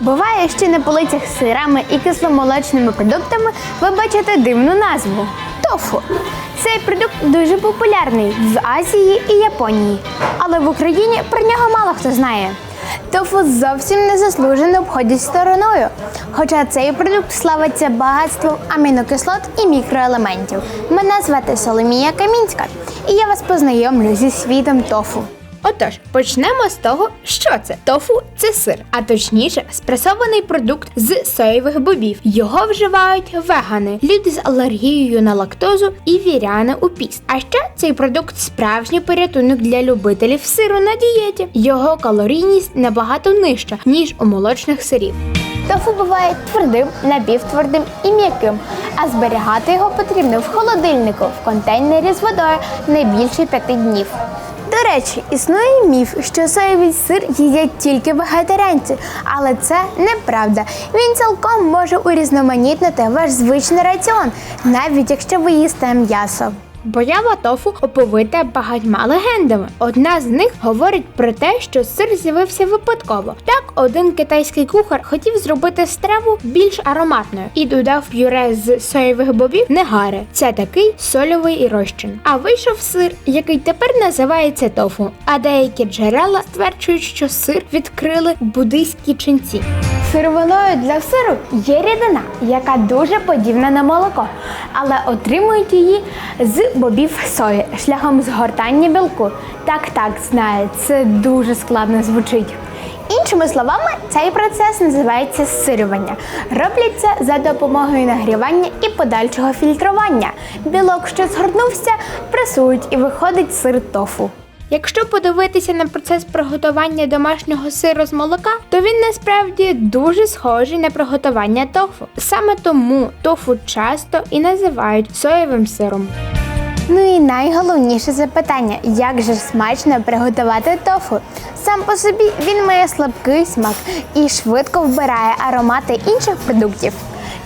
Буває, що на полицях з сирами і кисломолочними продуктами ви бачите дивну назву тофу. Цей продукт дуже популярний в Азії і Японії, але в Україні про нього мало хто знає. Тофу зовсім незаслужено обходять стороною. Хоча цей продукт славиться багатством амінокислот і мікроелементів. Мене звати Соломія Камінська, і я вас познайомлю зі світом тофу. Отож, почнемо з того, що це. Тофу це сир, а точніше, спресований продукт з соєвих бобів. Його вживають вегани, люди з алергією на лактозу і віряни у піст. А ще цей продукт справжній порятунок для любителів сиру на дієті. Його калорійність набагато нижча, ніж у молочних сирів. Тофу буває твердим, напівтвердим і м'яким, а зберігати його потрібно в холодильнику в контейнері з водою не більше п'яти днів. До речі, існує міф, що соєвий сир їдять тільки вегетаріанці, але це неправда. Він цілком може урізноманітнити ваш звичний раціон, навіть якщо ви їсте м'ясо. Поява тофу оповита багатьма легендами. Одна з них говорить про те, що сир з'явився випадково. Так, один китайський кухар хотів зробити страву більш ароматною і додав пюре з соєвих бобів негари. Це такий сольовий розчин. А вийшов сир, який тепер називається тофу. А деякі джерела стверджують, що сир відкрили буддийські ченці. Сировиною для сиру є рідина, яка дуже подібна на молоко, але отримують її з бобів сої шляхом згортання білку. Так, так, знаю, це дуже складно звучить. Іншими словами, цей процес називається зсирювання. Роблять це за допомогою нагрівання і подальшого фільтрування. Білок, що згорнувся, пресують і виходить сир тофу. Якщо подивитися на процес приготування домашнього сиру з молока, то він насправді дуже схожий на приготування тофу. Саме тому тофу часто і називають соєвим сиром. Ну і найголовніше запитання: як же смачно приготувати тофу? Сам по собі він має слабкий смак і швидко вбирає аромати інших продуктів.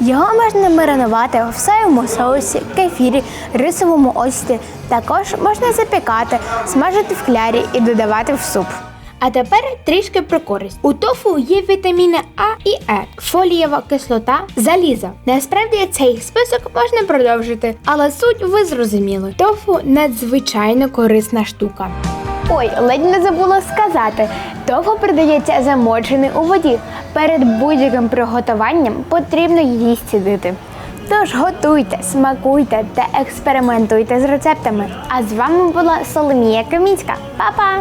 Його можна маринувати в соєвому соусі, кефірі, рисовому ості. Також можна запікати, смажити в клярі і додавати в суп. А тепер трішки про користь. У тофу є вітаміни А і Е, фолієва кислота, залізо. Насправді цей список можна продовжити, але суть ви зрозуміли. Тофу надзвичайно корисна штука. Ой, ледь не забула сказати, тофу продається замочений у воді. Перед будь-яким приготуванням потрібно її стідити. Тож готуйте, смакуйте та експериментуйте з рецептами. А з вами була Соломія Камінська. Па-па!